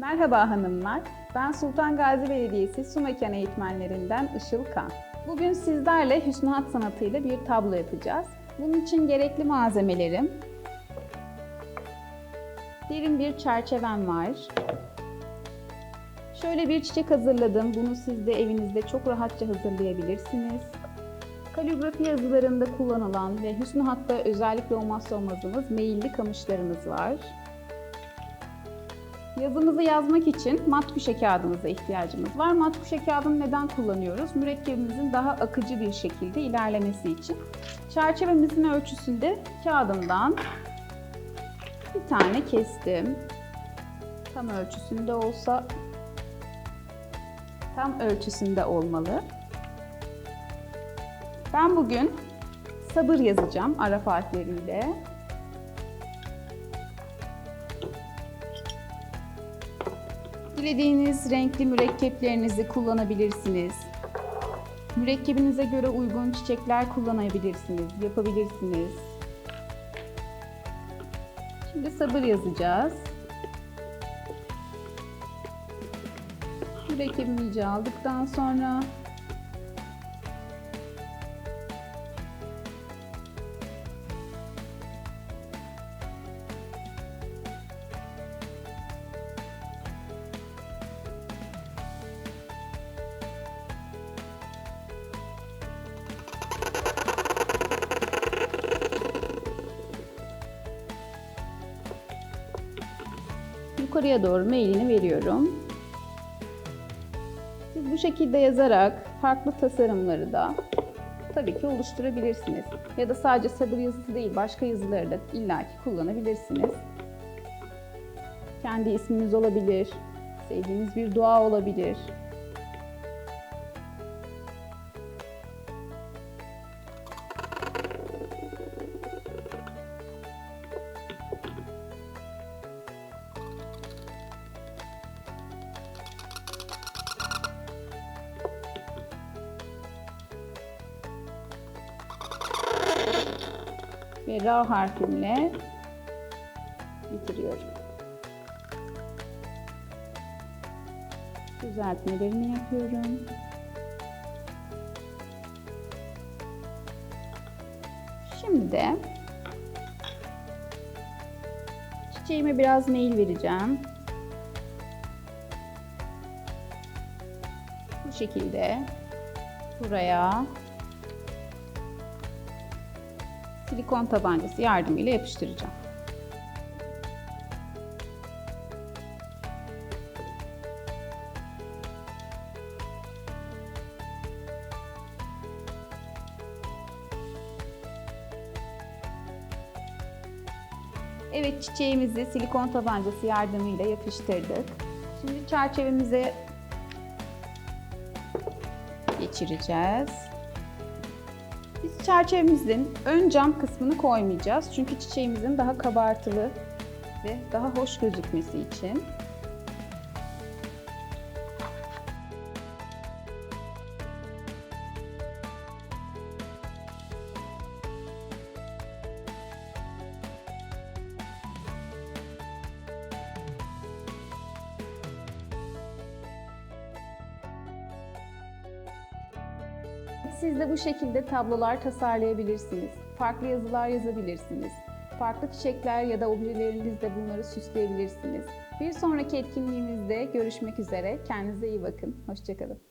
Merhaba hanımlar, ben Sultan Gazi Belediyesi Su Mekan Eğitmenlerinden Işıl Kan. Bugün sizlerle Hüsnü Hat sanatıyla bir tablo yapacağız. Bunun için gerekli malzemelerim, derin bir çerçevem var. Şöyle bir çiçek hazırladım. Bunu siz de evinizde çok rahatça hazırlayabilirsiniz. Kaligrafi yazılarında kullanılan ve Hüsnü Hat'ta özellikle olmazsa olmazımız meyilli kamışlarımız var. Yazımızı yazmak için mat kuşe kağıdımıza ihtiyacımız var. Mat kuşe kağıdını neden kullanıyoruz? Mürekkebimizin daha akıcı bir şekilde ilerlemesi için. Çerçevemizin ölçüsünde kağıdımdan bir tane kestim. Tam ölçüsünde olsa tam ölçüsünde olmalı. Ben bugün sabır yazacağım Arap harfleriyle. Dilediğiniz renkli mürekkeplerinizi kullanabilirsiniz. Mürekkebinize göre uygun çiçekler kullanabilirsiniz, yapabilirsiniz. Şimdi sabır yazacağız. Mürekkebimi iyice aldıktan sonra yukarıya doğru mailini veriyorum. Siz bu şekilde yazarak farklı tasarımları da tabii ki oluşturabilirsiniz. Ya da sadece sabır yazısı değil, başka yazıları da illaki kullanabilirsiniz. Kendi isminiz olabilir, sevdiğiniz bir dua olabilir. Ve Ra harfimle bitiriyorum. Düzeltmelerimi yapıyorum. Şimdi de çiçeğime biraz mail vereceğim. Bu şekilde buraya silikon tabancası yardımıyla yapıştıracağım. Evet çiçeğimizi silikon tabancası yardımıyla yapıştırdık. Şimdi çerçevemize geçireceğiz. Biz çerçevemizin ön cam kısmını koymayacağız. Çünkü çiçeğimizin daha kabartılı ve daha hoş gözükmesi için. Siz de bu şekilde tablolar tasarlayabilirsiniz. Farklı yazılar yazabilirsiniz. Farklı çiçekler ya da objelerinizle bunları süsleyebilirsiniz. Bir sonraki etkinliğimizde görüşmek üzere. Kendinize iyi bakın. Hoşçakalın.